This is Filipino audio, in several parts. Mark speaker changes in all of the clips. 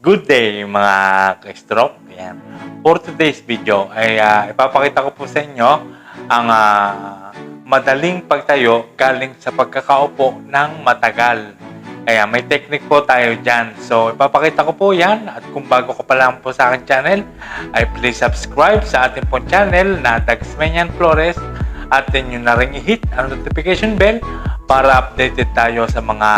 Speaker 1: Good day mga ka-stroke. Ayan. For today's video ay ah, ipapakita ko po sa inyo ang ah, madaling pagtayo galing sa pagkakaupo ng matagal. Kaya may technique po tayo dyan. So ipapakita ko po yan at kung bago ka pa lang po sa akin channel ay please subscribe sa ating pong channel na Dagsmanian Flores at din nyo na rin i-hit ang notification bell para updated tayo sa mga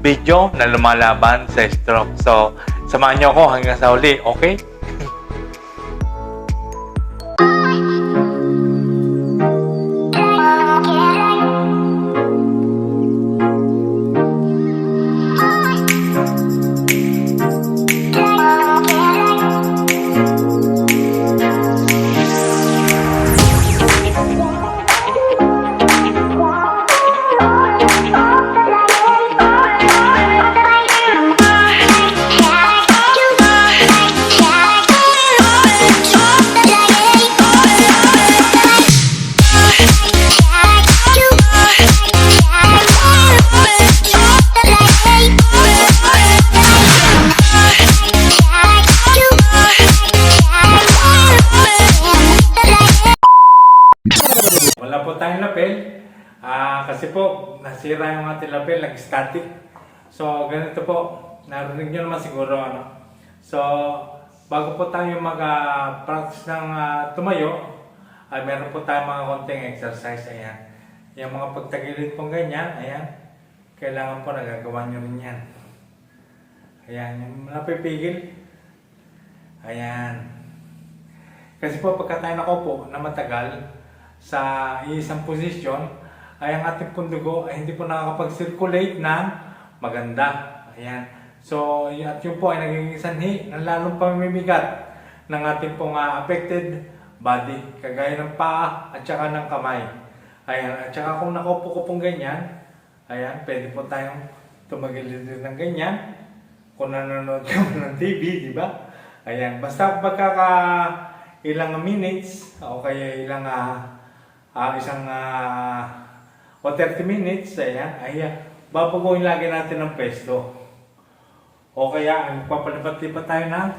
Speaker 1: video na lumalaban sa stroke. So, samahan nyo ako hanggang sa uli, okay? Nasira yung ating lapel, nag-static. So, ganito po. Narinig nyo naman siguro, ano. So, bago po tayo mag-practice ng ah, tumayo, ay meron po tayong mga konting exercise. Ayan. Yung mga pagtagilid pong ganyan, ayan. Kailangan po nagagawa nyo rin yan. Ayan, yung napipigil. Ayan. Kasi po pagka tayo nakaupo na matagal sa isang posisyon, ay ang ating pundugo ay hindi po nakakapag-circulate ng maganda. Ayan. So, at yun po ay nagiging sanhi ng lalong pamimigat ng ating pong ah, affected body, kagaya ng paa at saka ng kamay. Ayan. At saka kung nakaupo ko pong ganyan, ayan, pwede po tayong tumagilid ng ganyan. Kung nanonood ka ng TV, di ba? Ayan. Basta pagkaka ilang minutes o kaya ilang ah, ah, isang ah, o 30 minutes, ayan, ay ah, babaguhin lagi natin ng pwesto. O kaya, magpapalipat-lipat tayo ng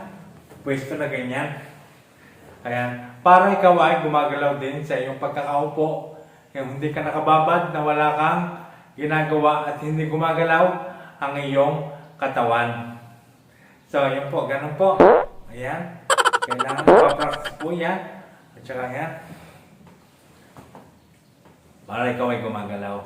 Speaker 1: pwesto na ganyan. Ayan, para ikaw ay gumagalaw din sa iyong pagkakaupo. Yung hindi ka nakababad na wala kang ginagawa at hindi gumagalaw ang iyong katawan. So, yun po, ganun po. Ayan. Kailangan papractice po yan. At saka yan. Para ikaw ay gumagalaw.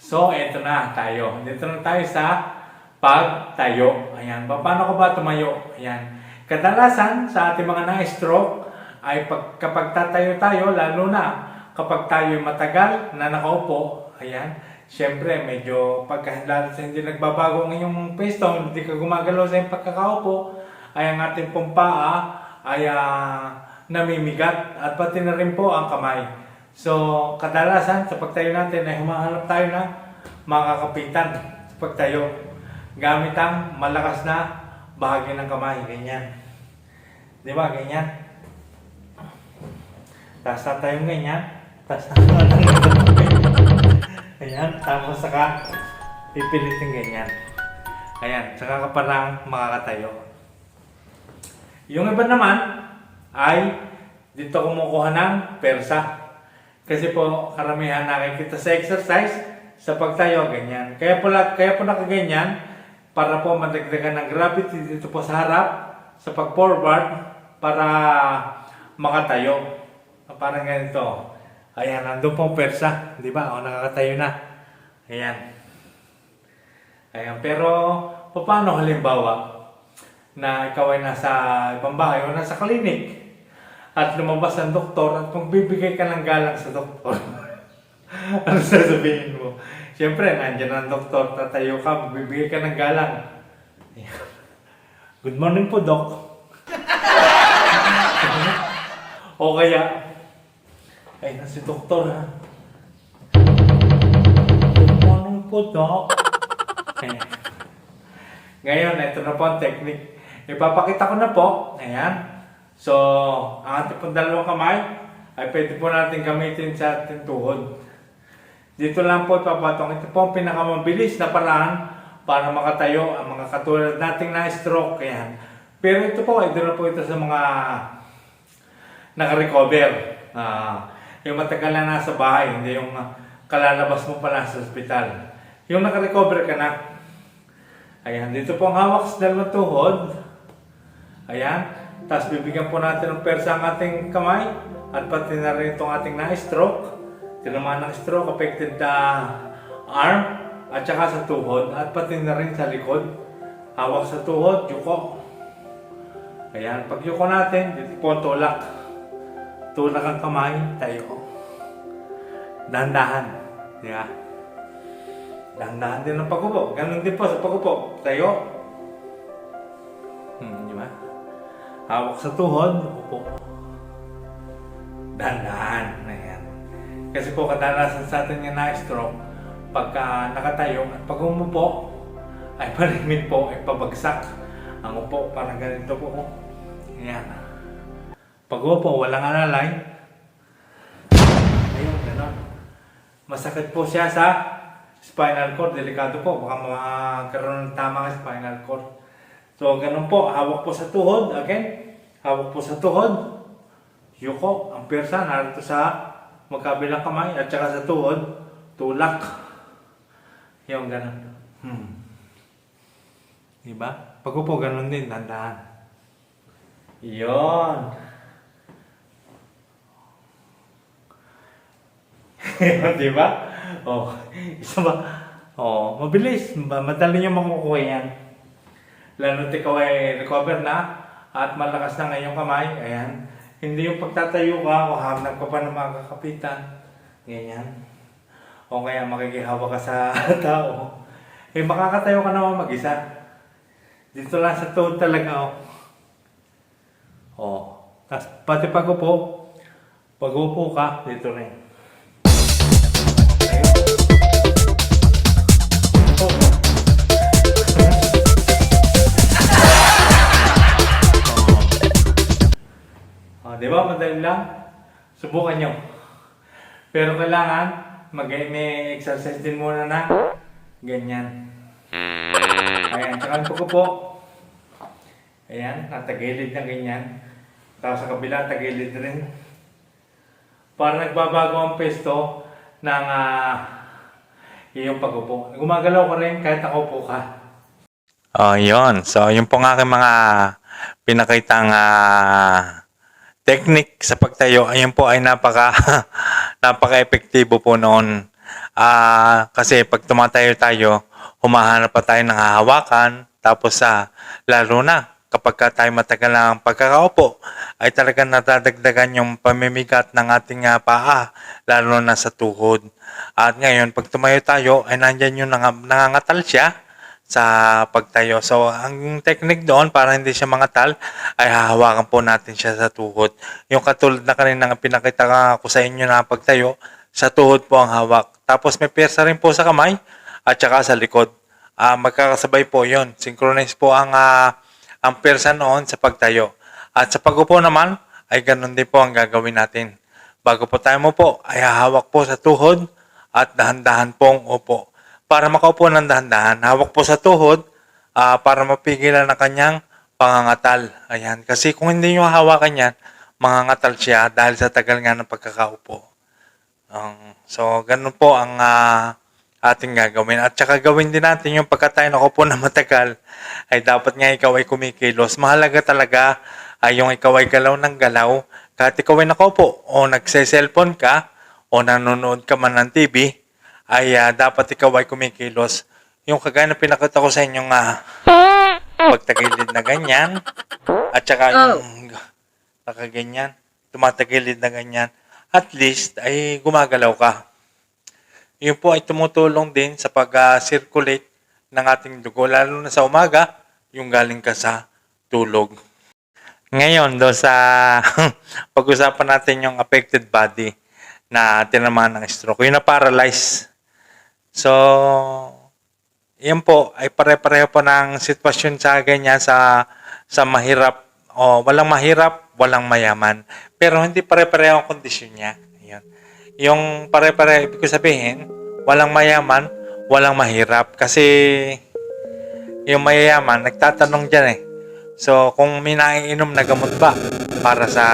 Speaker 1: So, eto na tayo. Dito na tayo sa pagtayo. Ayan. Pa- Paano ko ba tumayo? Ayan. Kadalasan sa ating mga na-stroke ay pag, kapag tatayo tayo, lalo na kapag tayo matagal na nakaupo, ayan, syempre medyo pagka hindi nagbabago ang iyong pwesto, hindi ka gumagalaw sa iyong pagkakaupo, ay ang ating pong paa ay ah, namimigat at pati na rin po ang kamay. So, kadalasan sa pagtayo natin ay humahanap tayo ng makakapitan sa pagtayo gamit ang malakas na bahagi ng kamay. Ganyan. Di ba? Ganyan. Tapos na tayong ganyan. Tapos na Ayan. Tapos saka pipilitin ganyan. Ayan. Saka ka parang makakatayo. Yung iba naman ay dito kumukuha ng persa. Kasi po karamihan nakikita sa exercise sa pagtayo ganyan. Kaya po kaya po nakaganyan para po madagdagan ng gravity dito po sa harap sa pag-forward para makatayo. Parang ganito. Ayan, nandun pong persa. Di ba? O, nakakatayo na. Ayan. Ayan, pero paano halimbawa na ikaw ay nasa ibang bahay o nasa klinik at lumabas ang doktor at magbibigay ka ng galang sa doktor. ano sasabihin mo? Siyempre, nandyan ang doktor, tatayo ka, magbibigay ka ng galang. Good morning po, Doc. o kaya, ay, na si doktor ha. Good morning po, Doc. Ayan. Ngayon, ito na po ang technique. Ipapakita ko na po. Ayan. So, ang ating pong dalawang kamay ay pwede po natin gamitin sa ating tuhod. Dito lang po ipapatong. Ito po ang pinakamabilis na paraan para makatayo ang mga katulad nating na-stroke. Yan. Pero ito po, ay doon na po ito sa mga naka-recover. Ah, yung matagal na nasa bahay, hindi yung kalalabas mo pa lang sa ospital. Yung naka-recover ka na, ayan, dito po ang hawak sa dalawang tuhod. Ayan, tapos bibigyan po natin ng persa ang ating kamay at pati na rin itong ating na-stroke. Tinamaan ng stroke, affected na arm at saka sa tuhod at pati na rin sa likod. Hawak sa tuhod, yuko. Ayan, pag yuko natin, dito po tulak. Tulak ang kamay, tayo. Dahan-dahan. Di ba? Dahan-dahan din ang pag-upo. Ganon din po sa pag-upo. Tayo. Hawak sa tuhod, upo. Dahan-dahan. Ayan. Kasi po kadalasan sa atin yung na-stroke, pagka nakatayo at pag umupo, ay palimit po, ay pabagsak. Ang upo, parang ganito po. Ayan. Pag upo, walang alalay. Ayun, gano'n. Masakit po siya sa spinal cord. Delikado po. Baka magkaroon ng tama sa spinal cord. So, ganun po. Hawak po sa tuhod. Again, hawak po sa tuhod. Yuko, ang persa, narito sa magkabilang kamay at saka sa tuhod, tulak. Yung ganun. Hmm. Diba? Pag upo, ganun din, dandahan. Yon. Di ba? Oh, isa ba? Oh, mabilis. Ma- Madali niyo makukuha yan. Lalo ikaw ay recover na at malakas na ngayong kamay. Ayan. Hindi yung pagtatayo ka o hamnag ka pa ng mga kakapitan. Ganyan. O kaya makikihawa ka sa tao. Eh, makakatayo ka naman mag-isa. Dito lang sa tuhod talaga, oh. Oh. Tapos, pati pag upo, pag upo ka, dito rin. Madali lang. Subukan nyo. Pero kailangan, mag may exercise din muna na ganyan. Ayan, tsaka po ko po. Ayan, natagilid na ganyan. Tapos sa kabila, tagilid rin. Para nagbabago ang pesto ng ah, iyong pag-upo. Gumagalaw ka rin kahit nakaupo ka.
Speaker 2: Oh, yun. So, yung po ng aking mga pinakitang ah, technique sa pagtayo, ayun po ay napaka napaka-epektibo po noon. Ah, kasi pag tumatayo tayo, humahanap pa tayo ng hahawakan, tapos sa lalo na kapag ka tayo matagal ng pagkakaupo, ay talagang natadagdagan yung pamimigat ng ating ah, paa, lalo na sa tuhod. At ngayon, pag tumayo tayo, ay nandyan yung nang- nangangatal siya, sa pagtayo. So, ang technique doon para hindi siya mangatal ay hahawakan po natin siya sa tuhod. Yung katulad na kanina nga pinakita ko sa inyo na pagtayo, sa tuhod po ang hawak. Tapos may persa rin po sa kamay at saka sa likod. Ah, magkakasabay po yon Synchronize po ang, ah, ang persa noon sa pagtayo. At sa pag-upo naman, ay ganun din po ang gagawin natin. Bago po tayo mo po, ay hahawak po sa tuhod at dahan-dahan pong upo para makaupo ng dahan-dahan. Hawak po sa tuhod ah, para mapigilan ang kanyang pangangatal. Ayan. Kasi kung hindi nyo hawakan yan, mangangatal siya dahil sa tagal nga ng pagkakaupo. Um, so, ganun po ang ah, ating gagawin. At saka gawin din natin yung pagka tayo nakaupo na matagal, ay dapat nga ikaw ay kumikilos. Mahalaga talaga ay yung ikaw ay galaw ng galaw. Kahit ikaw ay nakaupo o nagse-cellphone ka o nanonood ka man ng TV, ay ah, dapat ikaw ay kumikilos. Yung kagaya na pinakita ko sa inyong uh, pagtagilid na ganyan, at saka yung nakaganyan, tumatagilid na ganyan, at least ay gumagalaw ka. Yun po ay tumutulong din sa pag-circulate ng ating dugo, lalo na sa umaga, yung galing ka sa tulog. Ngayon, do sa pag-usapan natin yung affected body na tinamaan ng stroke, yung na-paralyze. So, yan po ay pare-pareho po ng sitwasyon sa ganyan sa sa mahirap o walang mahirap, walang mayaman. Pero hindi pare-pareho ang kondisyon niya. Ayun. Yung pare-pareho, ibig ko sabihin, walang mayaman, walang mahirap. Kasi yung mayayaman, nagtatanong dyan eh. So, kung may naiinom na gamot ba para sa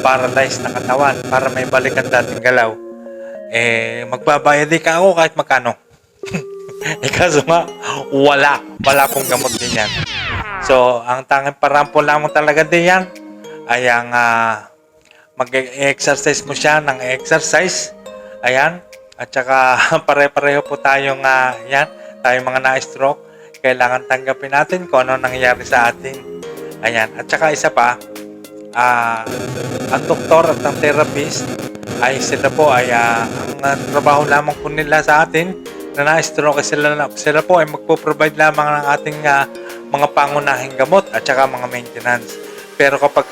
Speaker 2: paralyzed na katawan, para may balik ang dating galaw, eh, magbabayad din ka ako kahit magkano. eh, kaso nga, wala. Wala pong gamot din yan. So, ang tanging paraan po lamang talaga din yan ay ang ah, mag-exercise mo siya ng exercise. Ayan. At saka pare-pareho po tayong ah, yan, tayong mga na-stroke. Kailangan tanggapin natin kung ano nangyayari sa atin. Ayan. At saka isa pa, ah, ang doktor at ang therapist ay sila po ay ah, ang ah, trabaho lamang po nila sa atin na na-stroke sila, sila po ay magpo-provide lamang ng ating ah, mga pangunahing gamot at saka mga maintenance. Pero kapag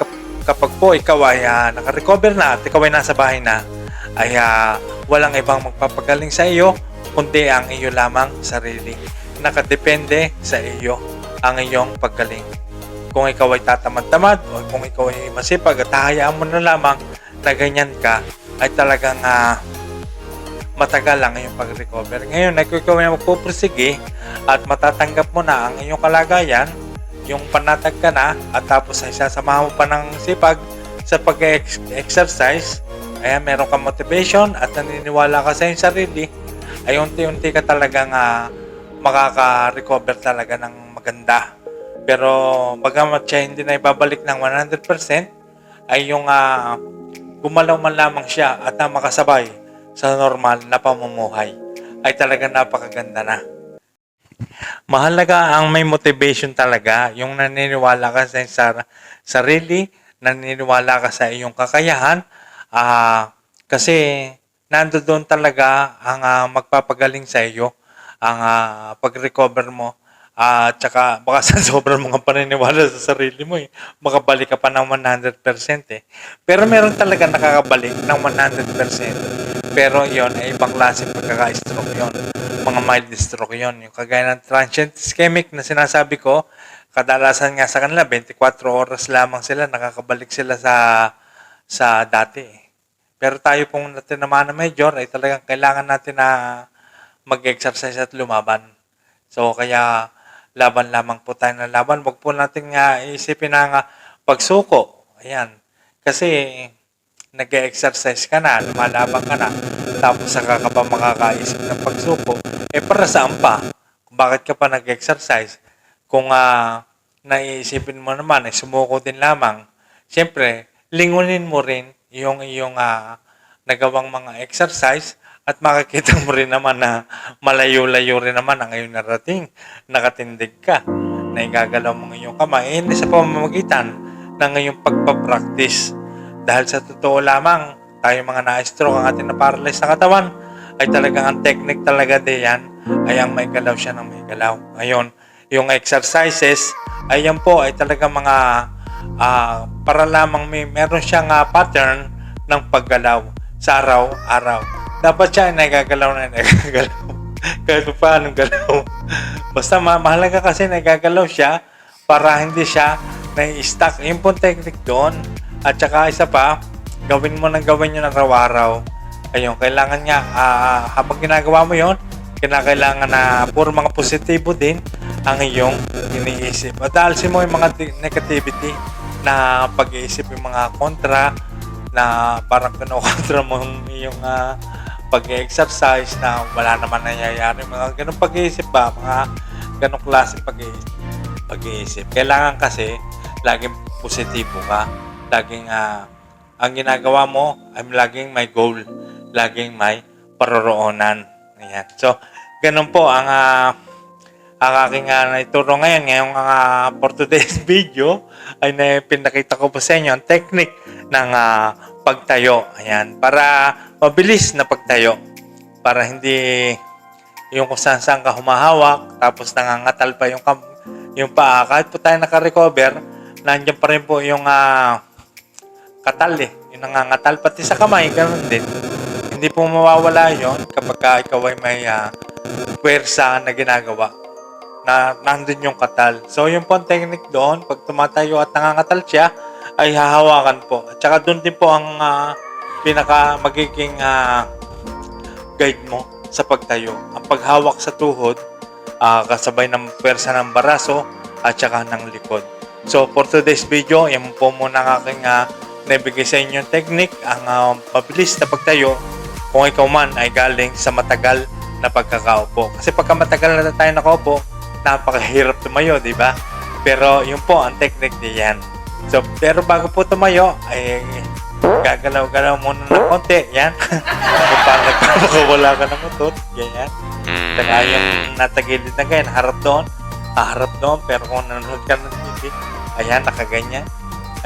Speaker 2: kapag po ikaw ay ah, naka-recover na at ikaw ay nasa bahay na, ay ah, walang ibang magpapagaling sa iyo kundi ang iyo lamang sarili. Nakadepende sa iyo ang iyong paggaling. Kung ikaw ay tatamad-tamad o kung ikaw ay masipag at hahayaan mo na lamang na ganyan ka, ay talagang ah, matagal ang iyong pag-recover. Ngayon, ay kung ikaw ay magpupursige at matatanggap mo na ang iyong kalagayan, yung panatag ka na at tapos ay sasamahan mo pa ng sipag sa pag-exercise, ay meron kang motivation at naniniwala ka sa iyong sarili, ay unti-unti ka talagang ah, makaka-recover talaga ng maganda. Pero bagamat siya hindi na ibabalik ng 100%, ay yung ah, gumalaw man lamang siya at na makasabay sa normal na pamumuhay ay talaga napakaganda na. Mahalaga ang may motivation talaga, yung naniniwala ka sa sa- sarili, naniniwala ka sa iyong kakayahan, ah kasi nandoon talaga ang ah, magpapagaling sa iyo, ang ah, pag-recover mo. At saka baka sa sobrang mga paniniwala sa sarili mo eh, makabalik ka pa ng 100% eh. Pero meron talaga nakakabalik ng 100%. Pero yon ay ibang klase pagkaka-stroke yon mga mild stroke yon Yung kagaya ng transient ischemic na sinasabi ko, kadalasan nga sa kanila, 24 oras lamang sila, nakakabalik sila sa sa dati. Pero tayo pong natin naman na major, ay talagang kailangan natin na mag-exercise at lumaban. So, kaya laban lamang po tayo ng laban. Huwag po natin nga isipin na nga pagsuko. Ayan. Kasi nag-exercise ka na, lumalaban ka na, tapos saka ka pa makakaisip ng pagsuko, eh para saan pa? Bakit ka pa nag-exercise? Kung ah, naiisipin mo naman, ay sumuko din lamang, siyempre, lingunin mo rin yung iyong ah, nagawang mga exercise at makikita mo rin naman na malayo-layo rin naman ang iyong narating. Nakatindig ka, na igagalaw mo ang iyong kamay. Eh, hindi sa pamamagitan ng iyong pagpapractice. Dahil sa totoo lamang, tayo mga na-stroke ang ating na-paralyze sa katawan, ay talagang ang technique talaga din yan, ay ang may galaw siya ng may galaw. Ngayon, yung exercises, ay yan po ay talagang mga ah, para lamang may meron siyang ah, pattern ng paggalaw sa araw-araw. Dapat siya ay nagagalaw na nagagalaw. Kahit pa paano galaw. Basta ma- mahalaga kasi nagagalaw siya para hindi siya nai-stuck. Yung pong technique doon. At saka isa pa, gawin mo nang gawin yun araw-araw. Ayun, kailangan nga, ah, habang ginagawa mo yon kinakailangan na puro mga positibo din ang iyong iniisip. At dahil mo yung mga negativity na pag-iisip yung mga kontra na parang kinukontra mo yung ah, pag-exercise na wala naman nangyayari. Mga ganong pag-iisip ba? Mga ganong klase pag-iisip. Kailangan kasi laging positibo ka. Laging ah, ang ginagawa mo ay laging may goal. Laging may paroroonan. Ayan. So, ganun po ang ah, ang aking uh, naituro ngayon, ngayong uh, for today's video, ay na, pinakita ko po sa inyo ang technique ng ah, pagtayo. Ayan. Para mabilis na pagtayo. Para hindi yung kung saan saan ka humahawak, tapos nangangatal pa yung, yung paa. Kahit po tayo naka-recover, nandiyan pa rin po yung ah, katal eh. Yung nangangatal. Pati sa kamay, ganun din. Hindi po mawawala yon kapag ka ikaw ay may uh, puwersa na ginagawa na nandun yung katal. So, yung po ang technique doon, pag tumatayo at nangangatal siya, ay hahawakan po. At saka doon din po ang ah, pinaka magiging ah, guide mo sa pagtayo. Ang paghawak sa tuhod ah, kasabay ng pwersa ng baraso at saka ng likod. So for today's video, yan po muna ang aking uh, naibigay sa inyo technique, ang ah, mabilis na pagtayo kung ikaw man ay galing sa matagal na pagkakaupo. Kasi pagka matagal na tayo nakaupo, napakahirap tumayo, di ba? Pero yun po ang technique diyan. So, pero bago po tumayo, ay gagalaw-galaw muna ng konti. Yan. Kung parang nagpapakawala ka ng utot. Ganyan. Saka yung natagilid na ganyan, harap doon. Harap doon. Pero kung nanonood ka ng TV, ayan, nakaganyan.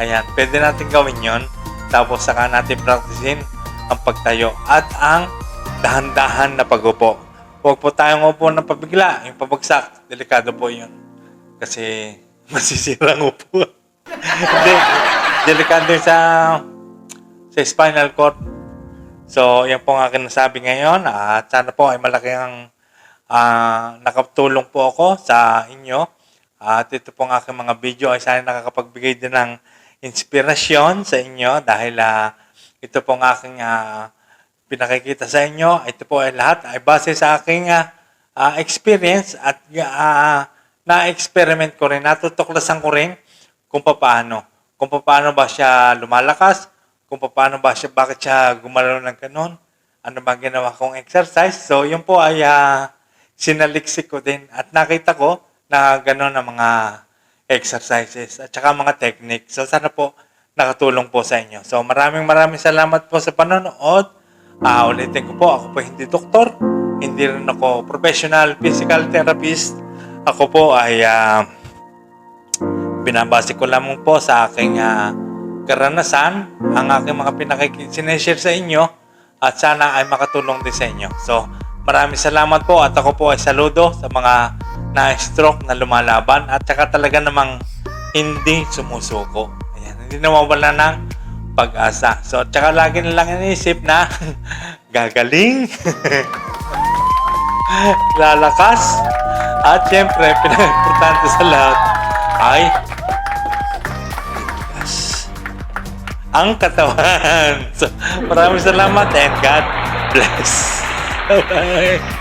Speaker 2: Ayan, pwede natin gawin yon Tapos saka natin practicein ang pagtayo at ang dahan-dahan na pagupo. Huwag po tayong upo ng pabigla. Yung pabagsak, delikado po yun. Kasi masisira ang upo. Hindi, delikado sa sa spinal cord. So, yan po ang aking nasabi ngayon at sana po ay malaki ang ah, nakatulong po ako sa inyo. At ito po ang aking mga video ay sana nakakapagbigay din ng inspirasyon sa inyo dahil ah, ito po ang aking ah, pinakikita sa inyo. Ito po ay lahat ay base sa aking ah, ah, experience at ah, na-experiment ko rin, natutuklasan ko rin kung paano. Kung paano ba siya lumalakas, kung paano ba siya, bakit siya gumalaw ng ganon, ano ba ginawa kong exercise. So, yun po ay ah, sinaliksik ko din at nakita ko na ganon ang mga exercises at saka mga techniques. So, sana po nakatulong po sa inyo. So, maraming maraming salamat po sa panonood. Ah, ulitin ko po, ako po hindi doktor, hindi rin ako professional physical therapist. Ako po ay ah, binabase ko lamang po sa aking ah, karanasan, ang aking mga pinakikishare sa inyo at sana ay makatulong din sa inyo. So, maraming salamat po at ako po ay saludo sa mga na-stroke na lumalaban at saka talaga namang hindi sumusuko. Ayan, hindi nawawala ng pag-asa. So, at saka lagi na lang iniisip na gagaling, lalakas, at syempre, pinaka-importante sa lahat ay Ang katawan. So, maraming salamat and God bless. Bye-bye.